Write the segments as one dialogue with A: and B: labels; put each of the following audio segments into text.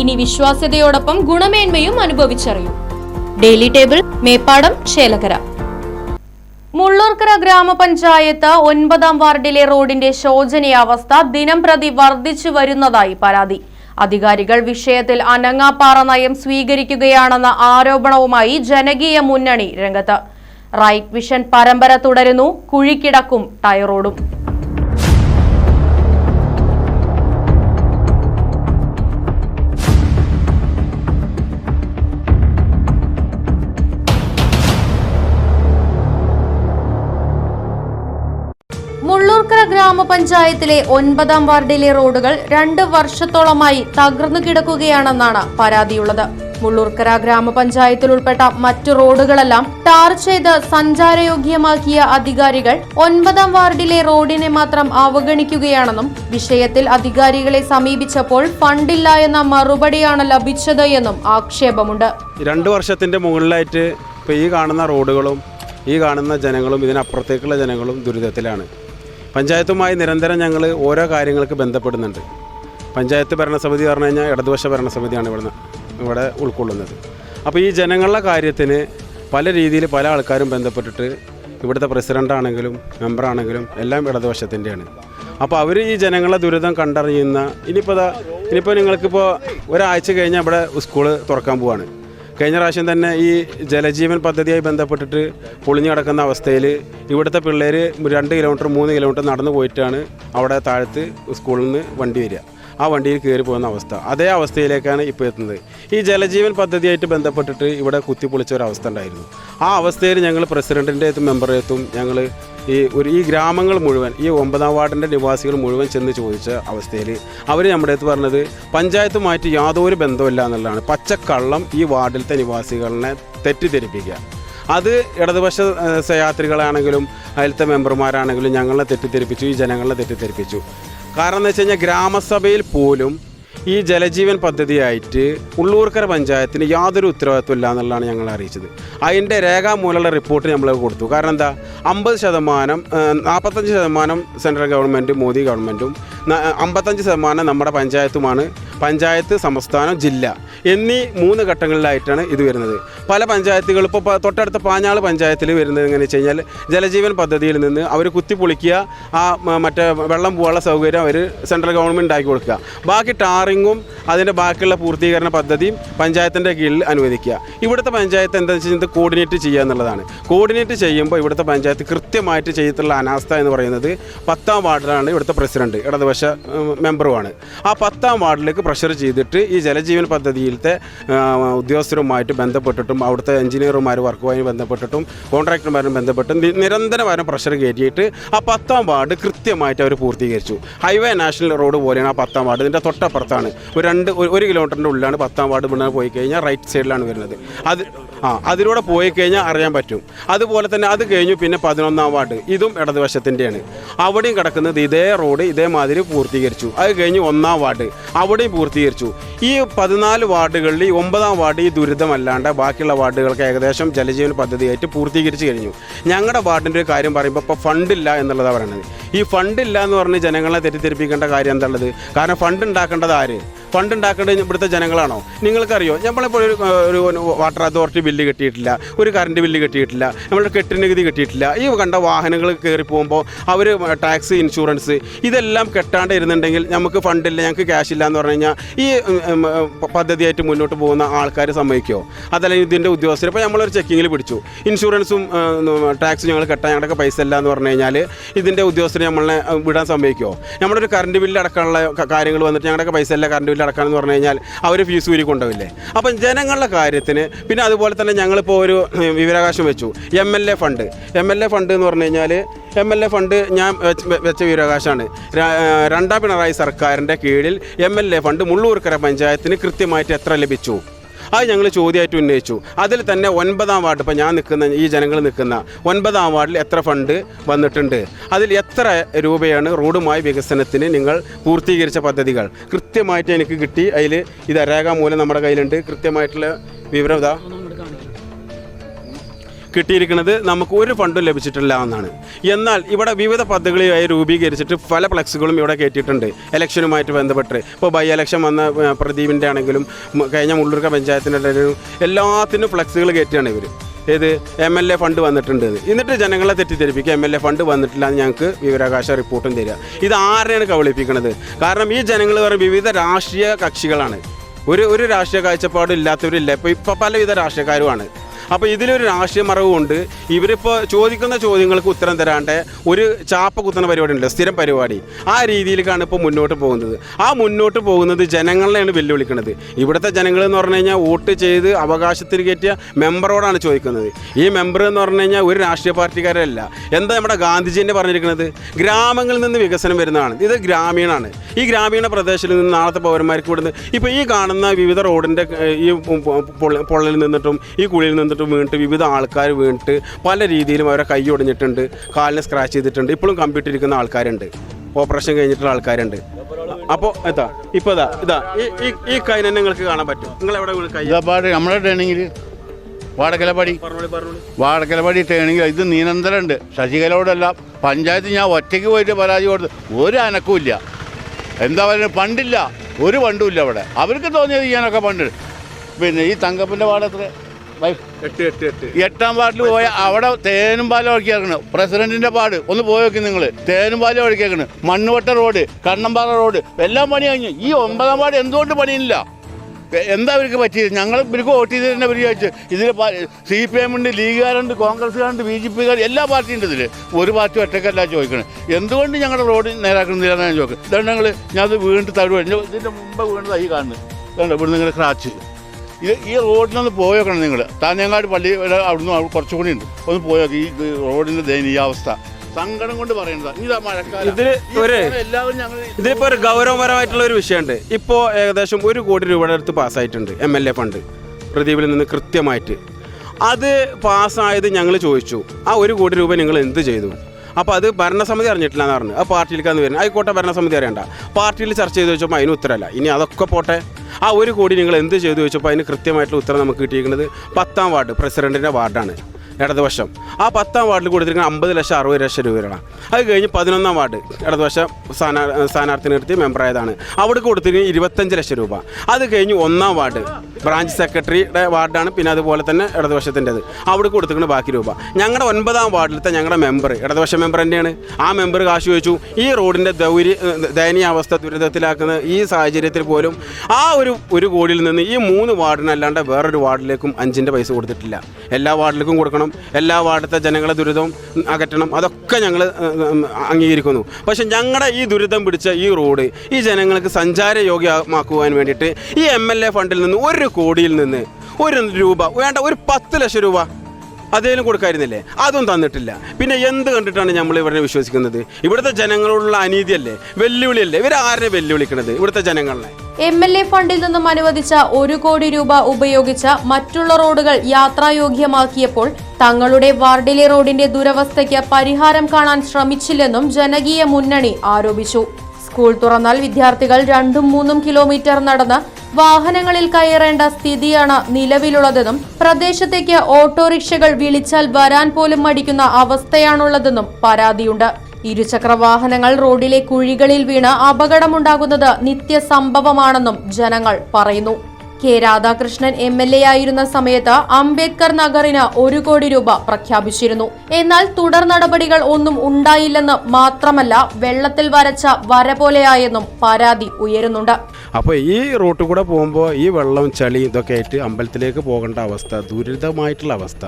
A: ഇനി വിശ്വാസ്യതയോടൊപ്പം ഗുണമേന്മയും അനുഭവിച്ചറിയൂ. ഡെയിലി ടേബിൾ മേപ്പാടം ചേലകര മുള്ളൂർക്കര ഗ്രാമപഞ്ചായത്ത് ഒൻപതാം വാർഡിലെ റോഡിന്റെ ശോചനീയാവസ്ഥ ദിനം പ്രതി വർദ്ധിച്ചു വരുന്നതായി പരാതി. അധികാരികൾ വിഷയത്തിൽ അനങ്ങാപ്പാറ നയം സ്വീകരിക്കുകയാണെന്ന ആരോപണവുമായി ജനകീയ മുന്നണി രംഗത്ത്. റൈറ്റ് വിഷൻ പരമ്പര തുടരുന്നു കുഴിക്കിടക്കും ടയറോഡും മുള്ളൂർക്കര ഗ്രാമപഞ്ചായത്തിലെ ഒൻപതാം വാർഡിലെ റോഡുകൾ രണ്ട് വർഷത്തോളമായി തകർന്നു കിടക്കുകയാണെന്നാണ് പരാതിയുള്ളത്. മുള്ളൂർക്കര ഗ്രാമപഞ്ചായത്തിൽ ഉൾപ്പെട്ട മറ്റു റോഡുകളെല്ലാം ടാർ ചെയ്ത് സഞ്ചാരയോഗ്യമാക്കിയ അധികാരികൾ ഒൻപതാം വാർഡിലെ റോഡിനെ മാത്രം അവഗണിക്കുകയാണെന്നും വിഷയത്തിൽ അധികാരികളെ സമീപിച്ചപ്പോൾ ഫണ്ടില്ല എന്ന മറുപടിയാണ് ലഭിച്ചത് എന്നും ആക്ഷേപമുണ്ട്.
B: രണ്ടു വർഷത്തിന്റെ മുകളിലായിട്ട് ഈ കാണുന്ന റോഡുകളും ഈ കാണുന്ന ജനങ്ങളും ഇതിനപ്പുറത്തേക്കുള്ള ജനങ്ങളും ദുരിതത്തിലാണ്. പഞ്ചായത്തുമായി നിരന്തരം ഞങ്ങൾ ഓരോ കാര്യങ്ങൾക്ക് ബന്ധപ്പെടുന്നുണ്ട്. പഞ്ചായത്ത് ഭരണസമിതി പറഞ്ഞു കഴിഞ്ഞാൽ ഇടതുപക്ഷ ഭരണസമിതിയാണ് ഇവിടുന്ന് ഇവിടെ ഉൾക്കൊള്ളുന്നത്. അപ്പോൾ ഈ ജനങ്ങളുടെ കാര്യത്തിന് പല രീതിയിൽ പല ആൾക്കാരും ബന്ധപ്പെട്ടിട്ട് ഇവിടുത്തെ പ്രസിഡന്റാണെങ്കിലും മെമ്പറാണെങ്കിലും എല്ലാം ഇടതുപക്ഷത്തിന്റെയാണ്. അപ്പോൾ അവർ ഈ ജനങ്ങളെ ദുരിതം കണ്ടറിയുന്ന ഇനിയിപ്പോൾ ഇനിയിപ്പോൾ നിങ്ങൾക്കിപ്പോൾ ഒരാഴ്ച കഴിഞ്ഞാൽ ഇവിടെ സ്കൂൾ തുറക്കാൻ പോവാണ്. കഴിഞ്ഞ പ്രാവശ്യം തന്നെ ഈ ജലജീവൻ പദ്ധതിയായി ബന്ധപ്പെട്ടിട്ട് പൊളിഞ്ഞു കിടക്കുന്ന അവസ്ഥയിൽ ഇവിടുത്തെ പിള്ളേർ രണ്ട് കിലോമീറ്റർ മൂന്ന് കിലോമീറ്റർ നടന്നു പോയിട്ടാണ് അവിടെ താഴത്ത് സ്കൂളിൽ നിന്ന് വണ്ടി വരിക. ആ വണ്ടിയിൽ കയറി പോകുന്ന അവസ്ഥ. അതേ അവസ്ഥയിലേക്കാണ് ഇപ്പോൾ എത്തുന്നത്. ഈ ജലജീവൻ പദ്ധതിയായിട്ട് ബന്ധപ്പെട്ടിട്ട് ഇവിടെ കുത്തിപ്പൊളിച്ച ഒരു അവസ്ഥ ഉണ്ടായിരുന്നു. ആ അവസ്ഥയിൽ ഞങ്ങൾ പ്രസിഡന്റിന്റെ എത്തും മെമ്പറെ ഞങ്ങൾ ഈ ഒരു ഈ ഗ്രാമങ്ങൾ മുഴുവൻ ഈ ഒമ്പതാം വാർഡിന്റെ നിവാസികൾ മുഴുവൻ ചെന്ന് ചോദിച്ച അവസ്ഥയിൽ അവർ നമ്മുടെ അടുത്ത് പറഞ്ഞത് പഞ്ചായത്തുമായിട്ട് യാതൊരു ബന്ധമില്ല എന്നുള്ളതാണ്. പച്ചക്കള്ളം ഈ വാർഡിലത്തെ നിവാസികളെ തെറ്റിദ്ധരിപ്പിക്കുക. അത് ഇടതുപക്ഷ ഏഹ്, സഹയാത്രികളാണെങ്കിലും അതിലത്തെ മെമ്പർമാരാണെങ്കിലും ഞങ്ങളെ തെറ്റിദ്ധരിപ്പിച്ചു ഈ ജനങ്ങളെ തെറ്റിദ്ധരിപ്പിച്ചു. കാരണം എന്ന് വെച്ച് കഴിഞ്ഞാൽ ഗ്രാമസഭയിൽ പോലും ഈ ജലജീവൻ പദ്ധതിയായിട്ട് ഉള്ളൂർക്കര പഞ്ചായത്തിന് യാതൊരു ഉത്തരവാദിത്വം ഇല്ല എന്നുള്ളതാണ് ഞങ്ങൾ അറിയിച്ചത്. അതിന്റെ രേഖാമൂലമുള്ള റിപ്പോർട്ട് നമ്മൾ കൊടുത്തു. കാരണം എന്താ? അമ്പത് ശതമാനം നാൽപ്പത്തഞ്ച് ശതമാനം സെൻട്രൽ ഗവൺമെന്റും മോദി ഗവൺമെന്റും അമ്പത്തഞ്ച് ശതമാനം നമ്മുടെ പഞ്ചായത്തുമാണ്. പഞ്ചായത്ത് സംസ്ഥാനം ജില്ല. എന്നീ മൂന്ന് ഘട്ടങ്ങളിലായിട്ടാണ് ഇത് വരുന്നത്. പല പഞ്ചായത്തുകൾ ഇപ്പോൾ തൊട്ടടുത്ത പാഞ്ഞാൾ പഞ്ചായത്തിൽ വരുന്നത് എങ്ങനെ വെച്ച് കഴിഞ്ഞാൽ ജലജീവൻ പദ്ധതിയിൽ നിന്ന് അവർ കുത്തിപ്പൊളിക്കുക ആ മറ്റേ വെള്ളം പോകാനുള്ള സൗകര്യം അവർ സെൻട്രൽ ഗവൺമെന്റ് ഉണ്ടാക്കി കൊടുക്കുക. ബാക്കി ടാറിങ്ങും അതിന്റെ ബാക്കിയുള്ള പൂർത്തീകരണ പദ്ധതിയും പഞ്ചായത്തിന്റെ കീഴിൽ അനുവദിക്കുക. ഇവിടുത്തെ പഞ്ചായത്ത് എന്താ വെച്ച് ഇത് കോർഡിനേറ്റ് ചെയ്യുക എന്നുള്ളതാണ്. കോർഡിനേറ്റ് ചെയ്യുമ്പോൾ ഇവിടുത്തെ പഞ്ചായത്ത് കൃത്യമായിട്ട് ചെയ്തിട്ടുള്ള അനാസ്ഥ എന്ന് പറയുന്നത് പത്താം വാർഡിലാണ് ഇവിടുത്തെ പ്രസിഡന്റ് ഇടതുപക്ഷ മെമ്പറുമാണ് ആ പത്താം വാർഡിലേക്ക് പ്രഷർ ചെയ്തിട്ട് ഈ ജലജീവൻ പദ്ധതിയിലത്തെ ആ, ഉദ്യോഗസ്ഥരുമായിട്ട് ബന്ധപ്പെട്ടിട്ടും അവിടുത്തെ എഞ്ചിനീയർമാർ വർക്കുമായി ബന്ധപ്പെട്ടിട്ടും കോൺട്രാക്ടർമാരും ബന്ധപ്പെട്ടും നിരന്തരമായ പ്രഷർ കയറ്റിയിട്ട് ആ പത്താം വാർഡ് കൃത്യമായിട്ട് അവർ പൂർത്തീകരിച്ചു. ഹൈവേ നാഷണൽ റോഡ് പോലെയാണ് ആ പത്താം വാർഡ്. ഇതിന്റെ തൊട്ടപ്പുറത്താണ്. ഒരു രണ്ട് ഒരു കിലോമീറ്ററിന്റെ ഉള്ളിലാണ് പത്താം വാർഡ് ഇവിടെ പോയി കഴിഞ്ഞാൽ റൈറ്റ് സൈഡിലാണ് വരുന്നത്. അത് ആ അതിലൂടെ പോയി കഴിഞ്ഞാൽ അറിയാൻ പറ്റും. അതുപോലെ തന്നെ അത് കഴിഞ്ഞു പിന്നെ പതിനൊന്നാം വാർഡ്. ഇതും ഇടതുവശത്തിന്റെയാണ്. അവിടെയും കിടക്കുന്നത് ഇതേ റോഡ് ഇതേമാതിരി പൂർത്തീകരിച്ചു. അത് കഴിഞ്ഞ് ഒന്നാം വാർഡ്. അവിടെയും പൂർത്തീകരിച്ചു. ഈ പതിനാല് വാർഡുകളിൽ ഈ ഒമ്പതാം വാർഡ് ഈ ദുരിതമല്ലാണ്ട് ബാക്കിയുള്ള വാർഡുകൾക്ക് ഏകദേശം ജലജീവൻ പദ്ധതിയായിട്ട് പൂർത്തീകരിച്ച് കഴിഞ്ഞു. ഞങ്ങളുടെ വാർഡിന്റെ ഒരു കാര്യം പറയുമ്പോൾ ഇപ്പോൾ ഫണ്ടില്ല എന്നുള്ളതാണ് പറയുന്നത് ഈ ഫണ്ടില്ല എന്ന് പറഞ്ഞ് ജനങ്ങളെ തെറ്റിദ്ധരിപ്പിക്കേണ്ട കാര്യം എന്താണുള്ളത് കാരണം ഫണ്ട് ഉണ്ടാക്കേണ്ടത് ആര്? ഫണ്ട് ഉണ്ടാക്കേണ്ടത് ഇവിടുത്തെ ജനങ്ങളാണോ? നിങ്ങൾക്കറിയോ? നമ്മളിപ്പോൾ ഒരു ഒരു വാട്ടർ അതോറിറ്റി ബില്ല് കെട്ടിയിട്ടില്ല ഒരു കറണ്ട് ബില്ല് കെട്ടിയിട്ടില്ല നമ്മുടെ കെട്ടിനികുതി കെട്ടിയിട്ടില്ല. ഈ കണ്ട വാഹനങ്ങൾ കയറി പോകുമ്പോൾ അവർ ടാക്സ് ഇൻഷുറൻസ് ഇതെല്ലാം കെട്ടാണ്ട് ഇരുന്നുണ്ടെങ്കിൽ നമുക്ക് ഫണ്ടില്ല ഞങ്ങൾക്ക് ക്യാഷ് ഇല്ല എന്ന് പറഞ്ഞു കഴിഞ്ഞാൽ ഈ പദ്ധതിയായിട്ട് മുന്നോട്ട് പോകുന്ന ആൾക്കാർ സമ്മതിക്കുമോ അതല്ലെങ്കിൽ ഇതിന്റെ ഉദ്യോഗസ്ഥർ ഇപ്പോൾ നമ്മളൊരു ചെക്കിങ്ങിൽ പിടിച്ചു. ഇൻഷുറൻസും ടാക്സും ഞങ്ങൾ കെട്ടാൻ ഞങ്ങളുടെ പൈസ ഇല്ല എന്ന് പറഞ്ഞു കഴിഞ്ഞാൽ ഇതിന്റെ ഉദ്യോഗസ്ഥർ നമ്മളെ വിടാൻ സമ്മതിക്കുമോ നമ്മളൊരു കറണ്ട് ബില്ല് അടക്കാനുള്ള കാര്യങ്ങൾ വന്നിട്ട് ഞങ്ങളുടെ പൈസ ഇല്ല കറണ്ട് ബില്ല് എന്ന് പറഞ്ഞു കഴിഞ്ഞാൽ അവർ ഫീസ് ഊരി കൊണ്ടുപോയില്ലേ അപ്പം ജനങ്ങളുടെ കാര്യത്തിന് പിന്നെ അതുപോലെ തന്നെ ഞങ്ങളിപ്പോൾ ഒരു വിവരാകാശം വെച്ചു. M L A fund M L A fund എന്ന് പറഞ്ഞു കഴിഞ്ഞാൽ എം എൽ എ ഫണ്ട് ഞാൻ വെച്ച- വിവരാകാശമാണ് രണ്ടാം പിണറായി സർക്കാരിന്റെ കീഴിൽ M L A fund Mullurkara പഞ്ചായത്തിന് കൃത്യമായിട്ട് എത്ര ലഭിച്ചു? അത് ഞങ്ങൾ ചോദ്യമായിട്ട് ഉന്നയിച്ചു. അതിൽ തന്നെ ഒൻപതാം വാർഡ് ഇപ്പോൾ ഞാൻ നിൽക്കുന്ന ഈ ജനങ്ങൾ നിൽക്കുന്ന ഒൻപതാം വാർഡിൽ എത്ര ഫണ്ട് വന്നിട്ടുണ്ട്? അതിൽ എത്ര രൂപയാണ് റോഡുമായി വികസനത്തിന് നിങ്ങൾ പൂർത്തീകരിച്ച പദ്ധതികൾ? കൃത്യമായിട്ട് എനിക്ക് കിട്ടി. അതിൽ ഇത് രേഖാമൂലം നമ്മുടെ കയ്യിലുണ്ട്. കൃത്യമായിട്ടുള്ള വിവരം കിട്ടിയിരിക്കുന്നത് നമുക്ക് ഒരു ഫണ്ടും ലഭിച്ചിട്ടില്ല എന്നാണ്. എന്നാൽ ഇവിടെ വിവിധ പദ്ധതികളായി രൂപീകരിച്ചിട്ട് പല ഫ്ലക്സുകളും ഇവിടെ കയറ്റിയിട്ടുണ്ട്. ഇലക്ഷനുമായിട്ട് ബന്ധപ്പെട്ട്. ഇപ്പോൾ ബൈ ഇലക്ഷൻ വന്ന പ്രദീപിന്റെ ആണെങ്കിലും കഴിഞ്ഞ മുള്ളൂർക്ക പഞ്ചായത്തിന്റെ എല്ലാത്തിനും ഫ്ലക്സുകൾ കയറ്റിയാണ് ഇവർ ഏത്? എം എൽ എ ഫണ്ട് വന്നിട്ടുണ്ട് എന്ന്. എന്നിട്ട് ജനങ്ങളെ തെറ്റിദ്ധരിപ്പിക്കുക എം എൽ എ ഫണ്ട് വന്നിട്ടില്ല എന്ന് ഞങ്ങൾക്ക് വിവരാകാശ റിപ്പോർട്ടും തരിക. ഇത് ആരെയാണ് കബളിപ്പിക്കുന്നത് കാരണം ഈ ജനങ്ങൾ പറയുന്ന വിവിധ രാഷ്ട്രീയ കക്ഷികളാണ്. ഒരു ഒരു രാഷ്ട്രീയ കാഴ്ചപ്പാടും ഇല്ലാത്തവരില്ല. ഇപ്പോൾ ഇപ്പോൾ പലവിധ രാഷ്ട്രീയക്കാരുമാണ്. അപ്പോൾ ഇതിലൊരു രാഷ്ട്രീയ മറവുകൊണ്ട് ഇവരിപ്പോൾ ചോദിക്കുന്ന ചോദ്യങ്ങൾക്ക് ഉത്തരം തരാണ്ട് ഒരു ചാപ്പ കുത്തുന്ന പരിപാടി ഉണ്ട് സ്ഥിരം പരിപാടി. ആ രീതിയിലേക്കാണ് ഇപ്പോൾ മുന്നോട്ട് പോകുന്നത്. ആ മുന്നോട്ട് പോകുന്നത് ജനങ്ങളെയാണ് വെല്ലുവിളിക്കുന്നത് ഇവിടുത്തെ ജനങ്ങൾ എന്ന് പറഞ്ഞു കഴിഞ്ഞാൽ വോട്ട് ചെയ്ത് അവകാശത്തിന് കയറ്റിയ മെമ്പറോടാണ് ചോദിക്കുന്നത്. ഈ മെമ്പർ എന്ന് പറഞ്ഞു കഴിഞ്ഞാൽ ഒരു രാഷ്ട്രീയ പാർട്ടിക്കാരല്ല. എന്താ നമ്മുടെ ഗാന്ധിജീന്റെ പറഞ്ഞിരിക്കുന്നത്? ഗ്രാമങ്ങളിൽ നിന്ന് വികസനം വരുന്നതാണ്. ഇത് ഗ്രാമീണാണ്. ഈ ഗ്രാമീണ പ്രദേശത്തിൽ നിന്ന് നാളത്തെ പൗരന്മാർക്ക് ഇവിടുന്ന് ഇപ്പോൾ ഈ കാണുന്ന വിവിധ റോഡിന്റെ ഈ പൊള്ളിൽ നിന്നിട്ടും ഈ കുഴിയിൽ നിന്നിട്ടും വീണിട്ട് വിവിധ ആൾക്കാർ വീണിട്ട് പല രീതിയിലും അവരെ കൈ ഒടിഞ്ഞിട്ടുണ്ട് കാലിനെ സ്ക്രാച്ച് ചെയ്തിട്ടുണ്ട്. ഇപ്പോഴും കമ്പ്യൂട്ടറിരിക്കുന്ന ആൾക്കാരുണ്ട്. ഓപ്പറേഷൻ കഴിഞ്ഞിട്ടുള്ള ആൾക്കാരുണ്ട്. അപ്പോൾ ഇതാ ഇപ്പോൾ ഇതാ ഇതാ ഈ ഈ കൈ തന്നെ നിങ്ങൾക്ക് കാണാൻ പറ്റും. നിങ്ങൾ എവിടെ കൈപാട് കൈ?
C: നമ്മളെ ട്രെയിനിങ്ങിൽ വാടക്കലപ്പടി വാടക്കലപ്പടി ട്രെയിനിങ്ങിൽ ഇത് നിരന്തരമുണ്ട് ശശികലയോടല്ല. പഞ്ചായത്ത് ഞാൻ ഒറ്റയ്ക്ക് പോയിട്ട് പരാതി കൊടുത്ത്. ഒരു അനക്കുമില്ല എന്താ പറയുക പണ്ടില്ല. ഒരു പണ്ടുമില്ല അവിടെ. അവർക്ക് തോന്നിയത് ചെയ്യാനൊക്കെ പണ്ട്. പിന്നെ ഈ തങ്കപ്പന്റെ വാടത്ര?
B: എട്ട്
C: വാർഡിൽ പോയ അവിടെ തേനും പാലം ഒഴുക്കിയേക്കണ്. പ്രസിഡന്റിന്റെ പാട്. ഒന്ന് പോയി നോക്കി നിങ്ങൾ തേനും പാലം ഒഴുക്കിയേക്കണ്. മണ്ണുവട്ട റോഡ് കണ്ണമ്പാറ റോഡ് എല്ലാം പണി കഴിഞ്ഞു. ഈ ഒമ്പതാം വാർഡ് എന്തുകൊണ്ട് പണിയില്ല? എന്താ അവർക്ക് പറ്റിയത്? ഞങ്ങൾ ഇവർക്ക് വോട്ട് ചെയ്ത് തന്നെ വിചാരിച്ചു ഇതിൽ സി പി എം ഉണ്ട് ലീഗുകാരുണ്ട് കോൺഗ്രസ്സുകാരുണ്ട് ബി ജെ പിക്കാർ എല്ലാ പാർട്ടിയും ഉണ്ട് ഇതിൽ ഒരു പാർട്ടി ഒറ്റക്കല്ല ചോദിക്കണം. എന്തുകൊണ്ട് ഞങ്ങളുടെ റോഡ് നേരാക്കുന്നില്ല എന്നാണ് ചോദിക്കുന്നത് ഇതാണ് ഞങ്ങൾ ഞാനത് വീണ്ടും തടുവ ഇതിന്റെ മുമ്പ് വീണ്ടും തൈ കാണുന്നത്. ഇതുണ്ട് ഇവിടെ നിങ്ങൾ ക്രാച്ച് ഇത് ഈ റോഡിനൊന്ന് പോയേക്കണം നിങ്ങൾ താഞ്ഞങ്ങാട് പള്ളി അവിടുന്ന് അവിടെ കുറച്ചുകൂടി ഉണ്ട്. ഒന്ന് പോയേക്കും ഈ റോഡിന്റെ റോഡിന്റെ ദയനീയാവസ്ഥ സങ്കടം കൊണ്ട് പറയുന്നത് ഇതാ മഴക്കാലം.
B: ഒരു-
C: എല്ലാവരും ഞങ്ങൾ
B: ഇതിലിപ്പോ ഒരു ഗൗരവപരമായിട്ടുള്ള ഒരു വിഷയമുണ്ട്. ഇപ്പോ ഏകദേശം ഒരു കോടി രൂപയുടെ അടുത്ത് പാസ്സായിട്ടുണ്ട് എം എൽ എ ഫണ്ട്. പ്രദീപിൽ നിന്ന് കൃത്യമായിട്ട്. അത് പാസ്സായത് ഞങ്ങൾ ചോദിച്ചു. ആ ഒരു കോടി രൂപ നിങ്ങൾ എന്ത് ചെയ്തു? അപ്പോൾ അത് ഭരണസമിതി അറിഞ്ഞിട്ടില്ല എന്ന് പറഞ്ഞു. ആ പാർട്ടിയിലേക്കാന്ന് വരുന്നത്. ആയിക്കോട്ടെ ഭരണസമിതി അറിയണ്ട. പാർട്ടിയിൽ ചർച്ച ചെയ്ത് വെച്ചപ്പോൾ അതിന് ഉത്തരമല്ല. ഇനി അതൊക്കെ പോട്ടെ. ആ ഒരു കോടി നിങ്ങൾ എന്ത് ചെയ്തു വെച്ചപ്പോൾ അതിന് കൃത്യമായിട്ടുള്ള ഉത്തരം നമുക്ക് കിട്ടിയിരിക്കുന്നത് പത്താം വാർഡ് പ്രസിഡന്റിന്റെ വാർഡാണ് ഇടതുവശം. ആ പത്താം വാർഡിൽ കൊടുത്തിരിക്കുന്ന അമ്പത് ലക്ഷം അറുപത് ലക്ഷം രൂപയാണ്. അത് കഴിഞ്ഞ് പതിനൊന്നാം വാർഡ് ഇടതുവശം സ്ഥാനാ സ്ഥാനാർത്ഥി നിർത്തി മെമ്പറായതാണ് അവിടെ കൊടുത്തിരിക്കുന്നത് ഇരുപത്തഞ്ച് ലക്ഷം രൂപ. അത് കഴിഞ്ഞ് ഒന്നാം വാർഡ് ബ്രാഞ്ച് സെക്രട്ടറിയുടെ വാർഡാണ് പിന്നെ അതുപോലെ തന്നെ ഇടതുവശത്തിന്റെത്. അവിടെ കൊടുത്തിരിക്കുന്ന ബാക്കി രൂപ. ഞങ്ങളുടെ ഒൻപതാം വാർഡിലത്തെ ഞങ്ങളുടെ മെമ്പർ ഇടതുവശ മെമ്പർ തന്നെയാണ്. ആ മെമ്പർ കാശ് ചോദിച്ചു ഈ റോഡിന്റെ ദൗര്യ ദയനീയാവസ്ഥ ദുരിതത്തിലാക്കുന്ന ഈ സാഹചര്യത്തിൽ പോലും ആ ഒരു ഒരു കോടിയിൽ നിന്ന് ഈ മൂന്ന് വാർഡിനല്ലാണ്ട് വേറൊരു വാർഡിലേക്കും അഞ്ചിന്റെ പൈസ കൊടുത്തിട്ടില്ല. എല്ലാ വാർഡിലേക്കും കൊടുക്കണം എല്ലാ വാർഡിലത്തെ ജനങ്ങളെ ദുരിതം അകറ്റണം അതൊക്കെ ഞങ്ങൾ അംഗീകരിക്കുന്നു. പക്ഷെ ഞങ്ങളുടെ ഈ ദുരിതം പിടിച്ച ഈ റോഡ് ഈ ജനങ്ങൾക്ക് സഞ്ചാര യോഗ്യമാക്കുവാൻ വേണ്ടിയിട്ട് ഈ എം എൽ എ ഫണ്ടിൽ നിന്ന് ഒരു കോടിയിൽ നിന്ന് ഒരു രൂപ വേണ്ട ഒരു പത്ത് ലക്ഷം രൂപ അതേലും കൊടുക്കായിരുന്നില്ലേ? അതും തന്നിട്ടില്ല. പിന്നെ എന്ത് കണ്ടിട്ടാണ് നമ്മൾ ഇവരെ വിശ്വസിക്കുന്നത്? ഇവിടുത്തെ ജനങ്ങളോടുള്ള അനീതിയല്ലേ? വെല്ലുവിളിയല്ലേ? ഇവരാരെ വെല്ലുവിളിക്കണത് ഇവിടുത്തെ ജനങ്ങളെ?
A: എം എൽ എ ഫണ്ടിൽ നിന്നും അനുവദിച്ച ഒരു കോടി രൂപ ഉപയോഗിച്ച മറ്റുള്ള റോഡുകൾ യാത്രായോഗ്യമാക്കിയപ്പോൾ തങ്ങളുടെ വാർഡിലെ റോഡിന്റെ ദുരവസ്ഥയ്ക്ക് പരിഹാരം കാണാൻ ശ്രമിച്ചില്ലെന്നും ജനകീയ മുന്നണി ആരോപിച്ചു. സ്കൂൾ തുറന്നാൽ വിദ്യാർത്ഥികൾ രണ്ടും മൂന്നും കിലോമീറ്റർ നടന്ന് വാഹനങ്ങളിൽ കയറേണ്ട സ്ഥിതിയാണ് നിലവിലുള്ളതെന്നും പ്രദേശത്തേക്ക് ഓട്ടോറിക്ഷകൾ വിളിച്ചാൽ വരാൻ പോലും മടിക്കുന്ന അവസ്ഥയാണുള്ളതെന്നും പരാതിയുണ്ട്. ഇരുചക്ര വാഹനങ്ങൾ റോഡിലെ കുഴികളിൽ വീണ് അപകടമുണ്ടാകുന്നത് നിത്യസംഭവമാണെന്നും ജനങ്ങൾ പറയുന്നു. K Radhakrishnan M L A ആയിരുന്ന സമയത്ത് അംബേദ്കർ നഗറിന് ഒരു കോടി രൂപ പ്രഖ്യാപിച്ചിരുന്നു. എന്നാൽ തുടർ നടപടികൾ ഒന്നും ഉണ്ടായില്ലെന്ന് മാത്രമല്ല വെള്ളത്തിൽ വരച്ച വര പോലെയായെന്നും പരാതി ഉയരുന്നുണ്ട്.
B: അപ്പോൾ ഈ റൂട്ട് കൂടെ പോകുമ്പോൾ ഈ വെള്ളം ചളി ഇതൊക്കെ ആയിട്ട് അമ്പലത്തിലേക്ക് പോകേണ്ട അവസ്ഥ ദുരിതമായിട്ടുള്ള അവസ്ഥ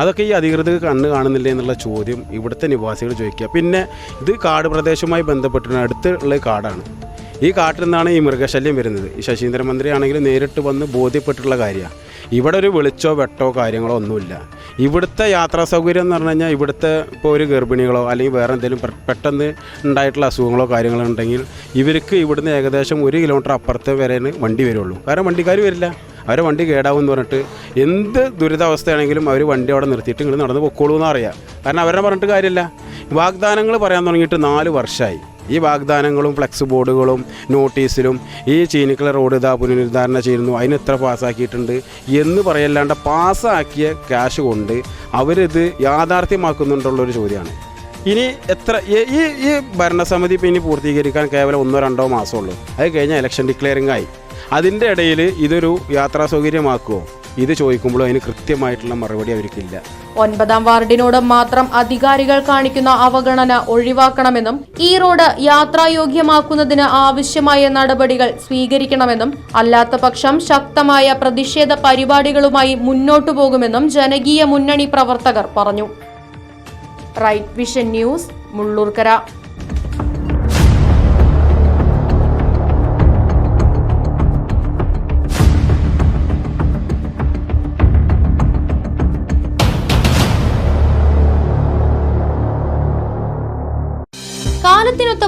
B: അതൊക്കെ ഈ അധികൃതർ കണ്ണ് കാണുന്നില്ല എന്നുള്ള ചോദ്യം ഇവിടുത്തെ നിവാസികൾ ചോദിക്കുക. പിന്നെ ഇത് കാട് പ്രദേശവുമായി ബന്ധപ്പെട്ടിട്ടുള്ള അടുത്തുള്ള കാടാണ്. ഈ കാട്ടിൽ നിന്നാണ് ഈ മൃഗശല്യം വരുന്നത്. ഈ ശശീന്ദ്രൻ മന്ത്രി ആണെങ്കിലും നേരിട്ട് വന്ന് ബോധ്യപ്പെട്ടിട്ടുള്ള കാര്യമാണ് ഇവിടെ ഒരു വെളിച്ചോ വെട്ടോ കാര്യങ്ങളോ ഒന്നുമില്ല. ഇവിടുത്തെ യാത്രാ സൗകര്യം എന്ന് പറഞ്ഞു കഴിഞ്ഞാൽ ഇവിടുത്തെ ഇപ്പോൾ ഒരു ഗർഭിണികളോ അല്ലെങ്കിൽ വേറെ എന്തെങ്കിലും പെട്ടെന്ന് ഉണ്ടായിട്ടുള്ള അസുഖങ്ങളോ കാര്യങ്ങളോ ഉണ്ടെങ്കിൽ ഇവർക്ക് ഇവിടുന്ന് ഏകദേശം ഒരു കിലോമീറ്റർ അപ്പുറത്തെ വരെയാണ് വണ്ടി വരുള്ളൂ. കാരണം വണ്ടിക്കാർ വരില്ല. അവരെ വണ്ടി കേടാവും എന്ന് പറഞ്ഞിട്ട് എന്ത് ദുരിതാവസ്ഥയാണെങ്കിലും അവർ വണ്ടി അവിടെ നിർത്തിയിട്ട് ഇങ്ങനെ നടന്ന് പൊക്കോളൂ എന്നറിയാം. കാരണം അവരെ പറഞ്ഞിട്ട് കാര്യമില്ല. വാഗ്ദാനങ്ങൾ പറയാൻ തുടങ്ങിയിട്ട് നാല് വർഷമായി ഈ വാഗ്ദാനങ്ങളും ഫ്ലെക്സ് ബോർഡുകളും നോട്ടീസിലും ഈ ചീനിക്കള റോഡ് ഇതാ പുനരുദ്ധാരണ ചെയ്യുന്നു. അതിന് എത്ര പാസ്സാക്കിയിട്ടുണ്ട്? എന്ന് പറയല്ലാണ്ട് പാസ്സാക്കിയ ക്യാഷ് കൊണ്ട് അവരിത് യാഥാർത്ഥ്യമാക്കുന്നുണ്ടുള്ളൊരു ചോദ്യമാണ്. ഇനി എത്ര ഈ- ഈ ഭരണസമിതി ഇപ്പം ഇനി പൂർത്തീകരിക്കാൻ കേവലം ഒന്നോ രണ്ടോ മാസമുള്ളൂ അത് കഴിഞ്ഞാൽ ഇലക്ഷൻ ഡിക്ലെയറിംഗ് ആയി. അതിന്റെ ഇടയിൽ ഇതൊരു യാത്രാ സൗകര്യമാക്കുമോ ഇത് ചോദിക്കുമ്പോഴും അതിന് കൃത്യമായിട്ടുള്ള മറുപടി അവർക്കില്ല.
A: ഒൻപതാം വാർഡിനോട് മാത്രം അധികാരികൾ കാണിക്കുന്ന അവഗണന ഒഴിവാക്കണമെന്നും ഈ റോഡ് യാത്രായോഗ്യമാക്കുന്നതിന് ആവശ്യമായ നടപടികൾ സ്വീകരിക്കണമെന്നും അല്ലാത്ത പക്ഷം ശക്തമായ പ്രതിഷേധ പരിപാടികളുമായി മുന്നോട്ടു പോകുമെന്നും ജനകീയ മുന്നണി പ്രവർത്തകർ പറഞ്ഞു. Right vision news Mullurkara.